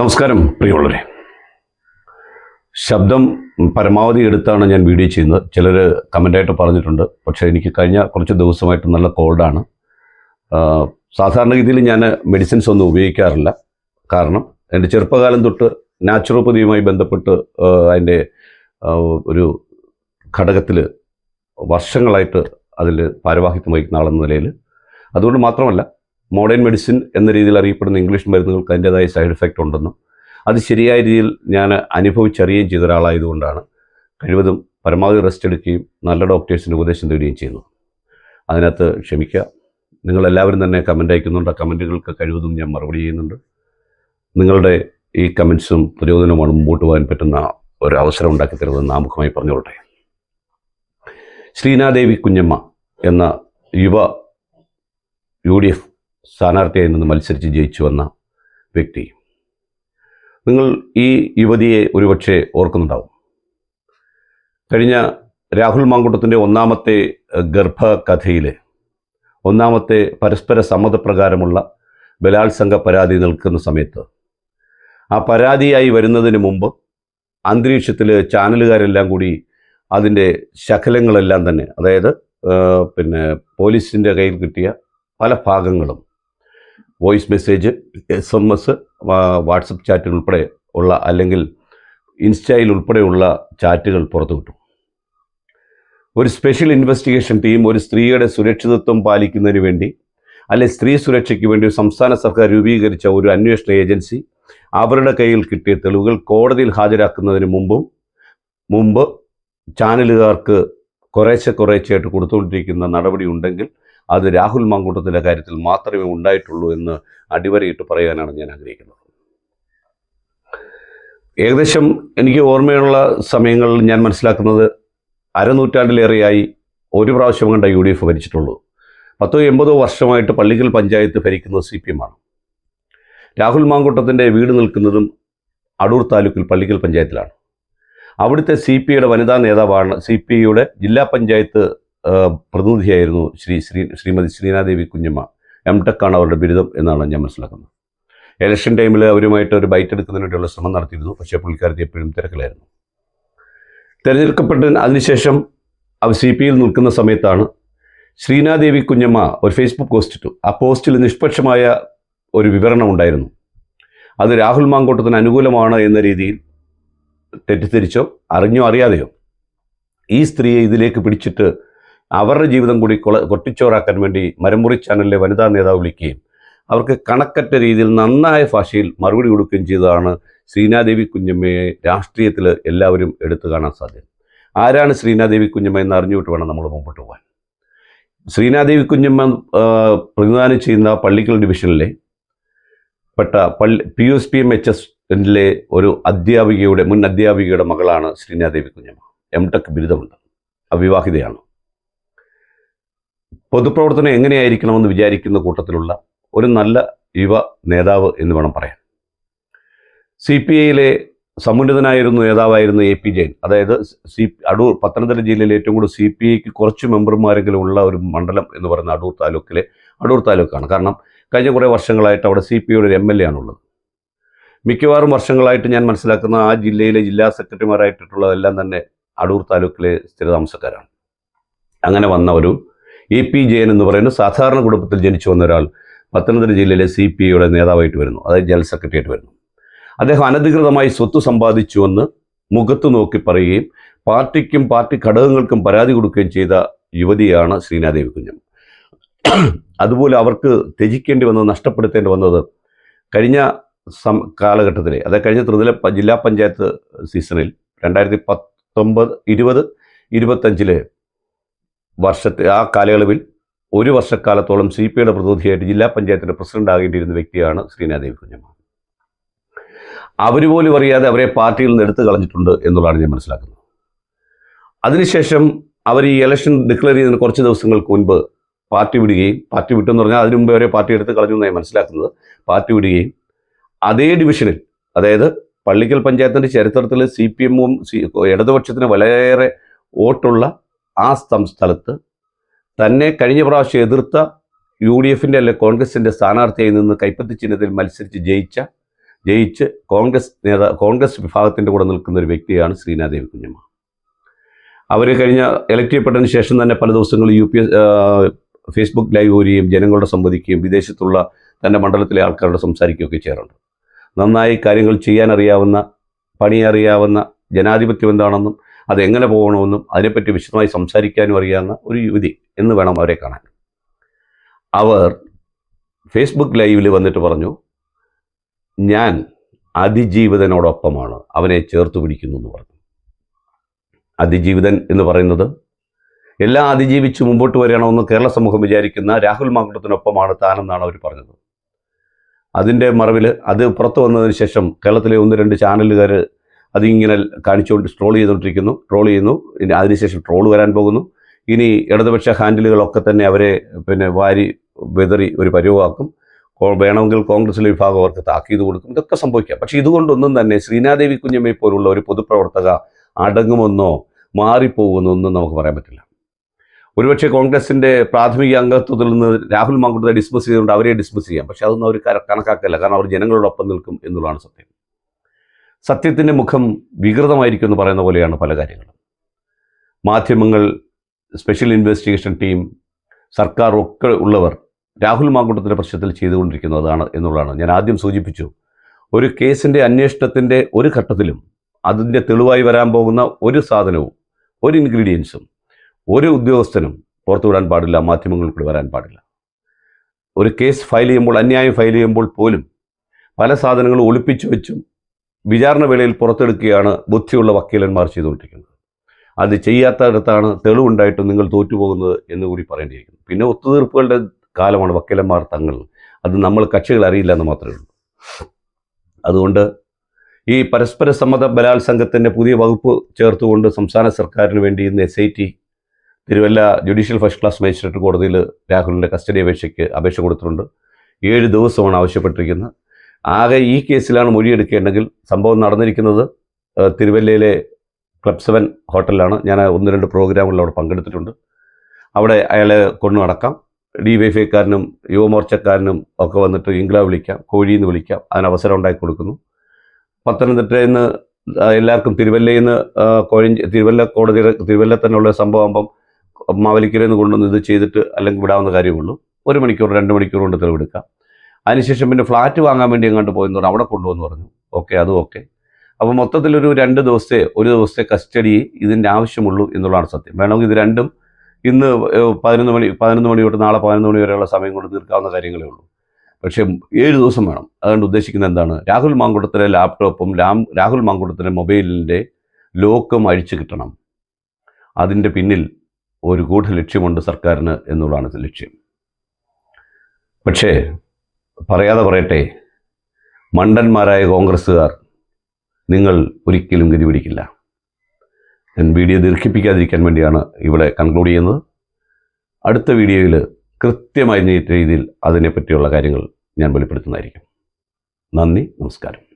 നമസ്കാരം പ്രിയമുള്ളവരെ. ശബ്ദം പരമാവധി എടുത്താണ് ഞാൻ വീഡിയോ ചെയ്യുന്നത്. ചിലർ കമന്റായിട്ട് പറഞ്ഞിട്ടുണ്ട്. പക്ഷേ എനിക്ക് കഴിഞ്ഞ കുറച്ച് ദിവസമായിട്ട് നല്ല കോൾഡാണ്. സാധാരണഗതിയിൽ ഞാൻ മെഡിസിൻസ് ഒന്നും ഉപയോഗിക്കാറില്ല. കാരണം എന്റെ ചെറുപ്പകാലം തൊട്ട് നാച്ചുറോപ്പതിയുമായി ബന്ധപ്പെട്ട് അതിന്റെ ഒരു ഘടകത്തിൽ വർഷങ്ങളായിട്ട് അതിൽ ഭാരവാഹിത്വം വഹിക്കുന്ന ആളെന്ന നിലയിൽ അതുകൊണ്ട് മാത്രമല്ല മോഡേൺ മെഡിസിൻ എന്ന രീതിയിൽ അറിയപ്പെടുന്ന ഇംഗ്ലീഷ് മരുന്നുകൾക്ക് അതിന്റെതായ സൈഡ് എഫക്റ്റ് ഉണ്ടെന്നും അത് ശരിയായ രീതിയിൽ ഞാൻ അനുഭവിച്ചറിയുകയും ചെയ്ത ഒരാളായതുകൊണ്ടാണ് കഴിവതും പരമാവധി റെസ്റ്റ് എടുക്കുകയും നല്ല ഡോക്ടേഴ്സിന്റെ ഉപദേശം തേടുകയും ചെയ്യുന്നു അതിനകത്ത് ക്ഷമിക്കുക. നിങ്ങളെല്ലാവരും തന്നെ കമന്റ് അയക്കുന്നുണ്ട്. ആ കമന്റുകൾക്ക് കഴിവതും ഞാൻ മറുപടി ചെയ്യുന്നുണ്ട്. നിങ്ങളുടെ ഈ കമൻസും പ്രചോദനവുമാണ് മുമ്പോട്ട് പോകാൻ പറ്റുന്ന ഒരു അവസരം ഉണ്ടാക്കി തരുന്നതെന്ന് ആമുഖമായി പറഞ്ഞോട്ടെ ശ്രീനാദേവി കുഞ്ഞമ്മ എന്ന യുവ യു ഡി എഫ് സ്ഥാനാർത്ഥിയായി നിന്ന് മത്സരിച്ച് ജയിച്ചു വന്ന വ്യക്തി. നിങ്ങൾ ഈ യുവതിയെ ഒരുപക്ഷെ ഓർക്കുന്നുണ്ടാവും. കഴിഞ്ഞ രാഹുൽ മാങ്കുട്ടത്തിന്റെ ഒന്നാമത്തെ ഗർഭകഥയിലെ ഒന്നാമത്തെ പരസ്പര സമ്മതപ്രകാരമുള്ള ബലാത്സംഗ പരാതി നിൽക്കുന്ന സമയത്ത് ആ പരാതിയായി വരുന്നതിന് മുമ്പ് അന്തരീക്ഷത്തിൽ ചാനലുകാരെല്ലാം കൂടി അതിന്റെ ശകലങ്ങളെല്ലാം തന്നെ അതായത് പിന്നെ പോലീസിന്റെ കയ്യിൽ കിട്ടിയ പല ഭാഗങ്ങളും voice message S M S WhatsApp ചാറ്റുകൾ ഉൾപ്പെടെ ഉള്ള അല്ലെങ്കിൽ ഇൻസ്റ്റയിൽ ഉൾപ്പെടെയുള്ള ചാറ്റുകൾ പുറത്തു വിട്ടു. ഒരു സ്പെഷ്യൽ ഇൻവെസ്റ്റിഗേഷൻ ടീം ഒരു സ്ത്രീയുടെ സുരക്ഷിതത്വം പാലിക്കുന്നതിന് വേണ്ടി അല്ലെ സ്ത്രീ സുരക്ഷയ്ക്ക് വേണ്ടി സംസ്ഥാന സർക്കാർ രൂപീകരിച്ച ഒരു അന്വേഷണ ഏജൻസി അവരുടെ കയ്യിൽ കിട്ടിയ തെളിവുകൾ കോടതിയിൽ ഹാജരാക്കുന്നതിന് മുമ്പും മുമ്പ് ചാനലുകാർക്ക് കുറേശ്ശെ കുറേശ്ശെയായിട്ട് കൊടുത്തുകൊണ്ടിരിക്കുന്ന നടപടി ഉണ്ടെങ്കിൽ അത് രാഹുൽ മാങ്കൂട്ടത്തിന്റെ കാര്യത്തിൽ മാത്രമേ ഉണ്ടായിട്ടുള്ളൂ എന്ന് അടിവരയിട്ട് പറയാനാണ് ഞാൻ ആഗ്രഹിക്കുന്നത്. ഏകദേശം എനിക്ക് ഓർമ്മയുള്ള സമയങ്ങളിൽ ഞാൻ മനസ്സിലാക്കുന്നത് അരനൂറ്റാണ്ടിലേറെയായി ഒരു പ്രാവശ്യം കണ്ട യു ഡി എഫ് ഭരിച്ചിട്ടുള്ളൂ. പത്തോ എൺപതോ വർഷമായിട്ട് പള്ളിക്കൽ പഞ്ചായത്ത് ഭരിക്കുന്നത് സി പി എമ്മാണ് രാഹുൽ മാങ്കൂട്ടത്തിന്റെ വീട് നിൽക്കുന്നതും അടൂർ താലൂക്കിൽ പള്ളിക്കൽ പഞ്ചായത്തിലാണ്. അവിടുത്തെ സി പി ഐയുടെ വനിതാ നേതാവാണ് സി പി ഐയുടെ ജില്ലാ പഞ്ചായത്ത് പ്രതിനിധിയായിരുന്നു ശ്രീ ശ്രീ ശ്രീമതി ശ്രീനാദേവി കുഞ്ഞമ്മ. എം ടെക്കാണ് അവരുടെ ബിരുദം എന്നാണ് ഞാൻ മനസ്സിലാക്കുന്നത്. ഇലക്ഷൻ ടൈമിൽ അവരുമായിട്ട് ഒരു ബൈറ്റ് എടുക്കുന്നതിന് വേണ്ടിയുള്ള ശ്രമം നടത്തിയിരുന്നു. പക്ഷേ പുള്ളിക്കാരത്തി എപ്പോഴും തിരക്കിലായിരുന്നു. തിരഞ്ഞെടുക്കപ്പെട്ട അതിനുശേഷം അവർ സി പി യിൽ നിൽക്കുന്ന സമയത്താണ് ശ്രീനാദേവി കുഞ്ഞമ്മ ഒരു ഫേസ്ബുക്ക് പോസ്റ്റ് ഇട്ടു. ആ പോസ്റ്റിൽ നിഷ്പക്ഷമായ ഒരു വിവരണം ഉണ്ടായിരുന്നു. അത് രാഹുൽ മാങ്കോട്ടത്തിന് അനുകൂലമാണ് എന്ന രീതിയിൽ തെറ്റിദ്ധരിച്ചോ അറിഞ്ഞോ അറിയാതെയോ ഈ സ്ത്രീയെ ഇതിലേക്ക് പിടിച്ചിട്ട് അവരുടെ ജീവിതം കൂടി കൊള കൊട്ടിച്ചോറാക്കാൻ വേണ്ടി മരമുറി ചാനലിലെ വനിതാ നേതാവ് വിളിക്കുകയും അവർക്ക് കണക്കറ്റ രീതിയിൽ നന്നായ ഭാഷയിൽ മറുപടി കൊടുക്കുകയും ചെയ്തതാണ് ശ്രീനാദേവി കുഞ്ഞമ്മയെ രാഷ്ട്രീയത്തിൽ എല്ലാവരും എടുത്തു കാണാൻ സാധ്യത. ആരാണ് ശ്രീനാദേവി കുഞ്ഞമ്മ എന്ന് അറിഞ്ഞുവിട്ട് വേണം നമ്മൾ മുമ്പോട്ട് പോകാൻ ശ്രീനാദേവി കുഞ്ഞമ്മ പ്രതിനിധാനം ചെയ്യുന്ന പള്ളിക്കൽ ഡിവിഷനിലെ പെട്ട പള്ളി P S P M H S എന്റെ ഒരു അധ്യാപികയുടെ മുൻ അധ്യാപികയുടെ മകളാണ് ശ്രീനാദേവി കുഞ്ഞമ്മ. എം ടെക് ബിരുദമുണ്ട്. അവിവാഹിതയാണ്. പൊതുപ്രവർത്തനം എങ്ങനെയായിരിക്കണമെന്ന് വിചാരിക്കുന്ന കൂട്ടത്തിലുള്ള ഒരു നല്ല യുവ നേതാവ് എന്ന് വേണം പറയാൻ. സി പി ഐയിലെ സമുന്നതനായിരുന്ന നേതാവായിരുന്ന എ പി ജയൻ അതായത് സി അടൂർ പത്തനംതിട്ട ജില്ലയിലെ ഏറ്റവും കൂടുതൽ സി പി ഐക്ക് കുറച്ച് മെമ്പർമാരെങ്കിലും ഉള്ള ഒരു മണ്ഡലം എന്ന് പറയുന്ന അടൂർ താലൂക്കിലെ അടൂർ താലൂക്കാണ്. കാരണം കഴിഞ്ഞ കുറേ വർഷങ്ങളായിട്ട് അവിടെ സി പി ഐയുടെ ഒരു എം എൽ എ ആണുള്ളത് മിക്കവാറും വർഷങ്ങളായിട്ട് ഞാൻ മനസ്സിലാക്കുന്ന ആ ജില്ലയിലെ ജില്ലാ സെക്രട്ടറിമാരായിട്ടുള്ളതെല്ലാം തന്നെ അടൂർ താലൂക്കിലെ സ്ഥിരതാമസക്കാരാണ്. അങ്ങനെ വന്ന ഒരു എ പി ജയൻ എന്ന് പറയുന്ന സാധാരണ കുടുംബത്തിൽ ജനിച്ചു വന്ന ഒരാൾ പത്തനംതിട്ട ജില്ലയിലെ സി പി ഐയുടെ നേതാവായിട്ട് വരുന്നു. അതായത് ജനറൽ സെക്രട്ടറി ആയിട്ട് വരുന്നു. അദ്ദേഹം അനധികൃതമായി സ്വത്ത് സമ്പാദിച്ചുവെന്ന് മുഖത്ത് നോക്കി പറയുകയും പാർട്ടിക്കും പാർട്ടി ഘടകങ്ങൾക്കും പരാതി കൊടുക്കുകയും ചെയ്ത യുവതിയാണ് ശ്രീനാദേവി കുഞ്ഞം. അതുപോലെ അവർക്ക് ത്യജിക്കേണ്ടി വന്നത് നഷ്ടപ്പെടുത്തേണ്ടി വന്നത് കഴിഞ്ഞ സം കാലഘട്ടത്തിലെ അതായത് കഴിഞ്ഞ ത്രിതല ജില്ലാ പഞ്ചായത്ത് സീസണിൽ രണ്ടായിരത്തി പത്തൊമ്പത് ഇരുപത് ഇരുപത്തഞ്ചിൽ വർഷത്തെ ആ കാലയളവിൽ ഒരു വർഷക്കാലത്തോളം സി പി ഐയുടെ പ്രതിനിധിയായിട്ട് ജില്ലാ പഞ്ചായത്തിന്റെ പ്രസിഡന്റ് ആകേണ്ടിയിരുന്ന വ്യക്തിയാണ് ശ്രീനാദേവി കുഞ്ഞമ്മ. അവർ പോലും അറിയാതെ അവരെ പാർട്ടിയിൽ നിന്ന് എടുത്തു കളഞ്ഞിട്ടുണ്ട് എന്നുള്ളതാണ് ഞാൻ മനസ്സിലാക്കുന്നത്. അതിനുശേഷം അവർ ഈ ഇലക്ഷൻ ഡിക്ലെയർ ചെയ്തതിന് കുറച്ച് ദിവസങ്ങൾക്ക് മുൻപ് പാർട്ടി വിടുകയും പാർട്ടി വിട്ടെന്ന് പറഞ്ഞാൽ അതിനു മുമ്പേ അവരെ പാർട്ടി എടുത്ത് കളഞ്ഞു എന്നാണ് ഞാൻ മനസ്സിലാക്കുന്നത്. പാർട്ടി വിടുകയും അതേ ഡിവിഷനിൽ അതായത് പള്ളിക്കൽ പഞ്ചായത്തിന്റെ ചരിത്രത്തിൽ സി പി എമ്മും ഇടതുപക്ഷത്തിന് വളരെയേറെ വോട്ടുള്ള ആ സംസ്ഥലത്ത് തന്നെ കഴിഞ്ഞ പ്രാവശ്യം എതിർത്ത യു ഡി എഫിന്റെ അല്ലെ കോൺഗ്രസിന്റെ സ്ഥാനാർത്ഥിയായി നിന്ന് കൈപ്പത്തി ചിഹ്നത്തിൽ മത്സരിച്ച് ജയിച്ച ജയിച്ച് കോൺഗ്രസ് നേതാ കോൺഗ്രസ് വിഭാഗത്തിന്റെ കൂടെ നിൽക്കുന്ന ഒരു വ്യക്തിയാണ് ശ്രീനാദേവി കുഞ്ഞമ്മ. അവർ കഴിഞ്ഞ എലക്ട് ചെയ്യപ്പെട്ടതിന് ശേഷം തന്നെ പല ദിവസങ്ങളിൽ യു പി ഫേസ്ബുക്ക് ലൈവ് വരികയും ജനങ്ങളോട് സംവദിക്കുകയും വിദേശത്തുള്ള തന്റെ മണ്ഡലത്തിലെ ആൾക്കാരോട് സംസാരിക്കുകയൊക്കെ ചെയ്യാറുണ്ട്. നന്നായി കാര്യങ്ങൾ ചെയ്യാനറിയാവുന്ന പണിയറിയാവുന്ന ജനാധിപത്യം എന്താണെന്നും അതെങ്ങനെ പോകണമെന്നും അതിനെപ്പറ്റി വിശദമായി സംസാരിക്കാനും അറിയാവുന്ന ഒരു യുവതി എന്ന് വേണം അവരെ കാണാൻ. അവർ ഫേസ്ബുക്ക് ലൈവിൽ വന്നിട്ട് പറഞ്ഞു ഞാൻ അതിജീവിതനോടൊപ്പമാണ് അവനെ ചേർത്ത് പിടിക്കുന്നു എന്ന് പറഞ്ഞു. അതിജീവിതൻ എന്ന് പറയുന്നത് എല്ലാം അതിജീവിച്ച് മുമ്പോട്ട് വരണമെന്ന് കേരള സമൂഹം വിചാരിക്കുന്ന രാഹുൽ മാങ്കുട്ടത്തിനൊപ്പമാണ് താനെന്നാണ് അവർ പറഞ്ഞത്. അതിന്റെ മറവിൽ അത് പുറത്തു വന്നതിന് ശേഷം കേരളത്തിലെ ഒന്ന് രണ്ട് ചാനലുകാർ അതിങ്ങനെ കാണിച്ചുകൊണ്ട് ട്രോൾ ചെയ്തുകൊണ്ടിരിക്കുന്നു. ട്രോൾ ചെയ്യുന്നു. ഇനി അതിനുശേഷം ട്രോൾ വരാൻ പോകുന്നു. ഇനി ഇടതുപക്ഷ ഹാൻഡിലുകളൊക്കെ തന്നെ അവരെ പിന്നെ വാരി വെതറി ഒരു പരിവമാക്കും. വേണമെങ്കിൽ കോൺഗ്രസിലെ വിഭാഗം അവർക്ക് താക്കീത് കൊടുക്കും. ഇതൊക്കെ സംഭവിക്കാം. പക്ഷേ ഇതുകൊണ്ടൊന്നും തന്നെ ശ്രീനാദേവി കുഞ്ഞമ്മയെ പോലുള്ള ഒരു പൊതുപ്രവർത്തക അടങ്ങുമെന്നോ മാറിപ്പോകുമെന്നോ ഒന്നും നമുക്ക് പറയാൻ പറ്റില്ല. ഒരുപക്ഷെ കോൺഗ്രസിന്റെ പ്രാഥമിക അംഗത്വത്തിൽ നിന്ന് രാഹുൽ മാങ്കുട്ടത്തെ ഡിസ്മിസ് ചെയ്തുകൊണ്ട് അവരെ ഡിസ്മിസ് ചെയ്യാം. പക്ഷേ അതൊന്നും അവർ കണക്കാക്കല്ല. കാരണം അവർ ജനങ്ങളോടൊപ്പം നിൽക്കും എന്നുള്ളതാണ് സത്യം. സത്യത്തിന്റെ മുഖം വികൃതമായിരിക്കും എന്ന് പറയുന്ന പോലെയാണ് പല കാര്യങ്ങളും. മാധ്യമങ്ങൾ സ്പെഷ്യൽ ഇൻവെസ്റ്റിഗേഷൻ ടീം സർക്കാർ ഒക്കെ ഉള്ളവർ രാഹുൽ മാങ്കുട്ടത്തിന്റെ പ്രശ്നത്തിൽ ചെയ്തുകൊണ്ടിരിക്കുന്നതാണ് എന്നുള്ളതാണ്. ഞാൻ ആദ്യം സൂചിപ്പിച്ചു ഒരു കേസിന്റെ അന്വേഷണത്തിന്റെ ഒരു ഘട്ടത്തിലും അതിന്റെ തെളിവായി വരാൻ പോകുന്ന ഒരു സാധനവും ഒരു ഇൻഗ്രീഡിയൻസും ഒരു ഉദ്യോഗസ്ഥനും പുറത്തുവിടാൻ പാടില്ല മാധ്യമങ്ങളിൽ കൂടി വരാൻ പാടില്ല. ഒരു കേസ് ഫയൽ ചെയ്യുമ്പോൾ അന്യായം ഫയൽ ചെയ്യുമ്പോൾ പോലും പല സാധനങ്ങളും ഒളിപ്പിച്ചു വെച്ചും വിചാരണ വേളയിൽ പുറത്തെടുക്കുകയാണ് ബുദ്ധിയുള്ള വക്കീലന്മാർ ചെയ്തുകൊണ്ടിരിക്കുന്നത്. അത് ചെയ്യാത്തടത്താണ് തെളിവുണ്ടായിട്ടും നിങ്ങൾ തോറ്റുപോകുന്നത് എന്ന് കൂടി പറയേണ്ടിയിരിക്കുന്നു. പിന്നെ ഒത്തുതീർപ്പുകളുടെ കാലമാണ് വക്കീലന്മാർ തങ്ങൾ. അത് നമ്മൾ കക്ഷികൾ അറിയില്ല എന്ന് മാത്രമേ ഉള്ളൂ. അതുകൊണ്ട് ഈ പരസ്പര സമ്മത ബലാത്സംഗത്തിന്റെ പുതിയ വകുപ്പ് ചേർത്തുകൊണ്ട് സംസ്ഥാന സർക്കാരിന് വേണ്ടി ഇന്ന് S I T Thiruvalla judicial first class magistrate കോടതിയിൽ രാഹുലിന്റെ കസ്റ്റഡി അപേക്ഷയ്ക്ക് അപേക്ഷ കൊടുത്തിട്ടുണ്ട്. ഏഴ് ദിവസമാണ് ആവശ്യപ്പെട്ടിരിക്കുന്നത്. ആകെ ഈ കേസിലാണ് മൊഴിയെടുക്കേണ്ടെങ്കിൽ സംഭവം നടന്നിരിക്കുന്നത് തിരുവല്ലയിലെ ക്ലബ് സെവൻ ഹോട്ടലിലാണ്. ഞാൻ ഒന്ന് രണ്ട് പ്രോഗ്രാമുകളിൽ അവിടെ പങ്കെടുത്തിട്ടുണ്ട്. അവിടെ അയാളെ കൊണ്ടു നടക്കാം ഡി വൈഫൈക്കാരനും യുവമോർച്ചക്കാരനും ഒക്കെ വന്നിട്ട് ഇംഗ്ല വിളിക്കാം കോഴി എന്ന് വിളിക്കാം. അതിന് അവസരം ഉണ്ടാക്കി കൊടുക്കുന്നു. പത്തനംതിട്ടയിൽ നിന്ന് എല്ലാവർക്കും തിരുവല്ലയിൽ നിന്ന് ആ, തിരുവല്ല കോടതിയുടെ തിരുവല്ല തന്നെയുള്ള സംഭവം മാവലിക്കരയിൽ നിന്ന് കൊണ്ടുവന്ന് ഇത് ചെയ്തിട്ട് അല്ലെങ്കിൽ വിടാവുന്ന കാര്യമുള്ളൂ. ഒരു മണിക്കൂർ രണ്ട് മണിക്കൂർ കൊണ്ട് തെളിവെടുക്കാം. അതിനുശേഷം പിന്നെ ഫ്ലാറ്റ് വാങ്ങാൻ വേണ്ടി എങ്ങോട്ട് പോയെന്ന് പറഞ്ഞു. അവിടെ കൊണ്ടുവന്ന് പറഞ്ഞു. ഓക്കെ അതും ഓക്കെ അപ്പോൾ മൊത്തത്തിലൊരു രണ്ട് ദിവസത്തെ ഒരു ദിവസത്തെ കസ്റ്റഡി ഇതിന്റെ ആവശ്യമുള്ളൂ എന്നുള്ളതാണ് സത്യം. വേണമെങ്കിൽ ഇത് രണ്ടും ഇന്ന് പതിനൊന്ന് മണി പതിനൊന്ന് മണി തൊട്ട് നാളെ പതിനൊന്ന് മണി വരെയുള്ള സമയം കൊണ്ട് തീർക്കാവുന്ന കാര്യങ്ങളേ ഉള്ളൂ. പക്ഷേ ഏഴ് ദിവസം വേണം. അതുകൊണ്ട് ഉദ്ദേശിക്കുന്നത് എന്താണ്? രാഹുൽ മാങ്കുടത്തിലെ ലാപ്ടോപ്പും രാം രാഹുൽ മാങ്കുടത്തിലെ മൊബൈലിന്റെ ലോക്കും അഴിച്ചു കിട്ടണം. അതിന്റെ പിന്നിൽ ഒരു ഗൂഢ ലക്ഷ്യമുണ്ട് സർക്കാരിന് എന്നുള്ളതാണ് ലക്ഷ്യം. പക്ഷേ പറയാതെ പറയട്ടെ മണ്ടന്മാരായ കോൺഗ്രസ്സുകാർ നിങ്ങൾ ഒരിക്കലും ഗതി പിടിക്കില്ല. ഞാൻ വീഡിയോ ദീർഘിപ്പിക്കാതിരിക്കാൻ വേണ്ടിയാണ് ഇവിടെ കൺക്ലൂഡ് ചെയ്യുന്നത്. അടുത്ത വീഡിയോയിൽ കൃത്യമായ രീതിയിൽ അതിനെപ്പറ്റിയുള്ള കാര്യങ്ങൾ ഞാൻ വെളിപ്പെടുത്തുന്നതായിരിക്കും. നന്ദി നമസ്കാരം.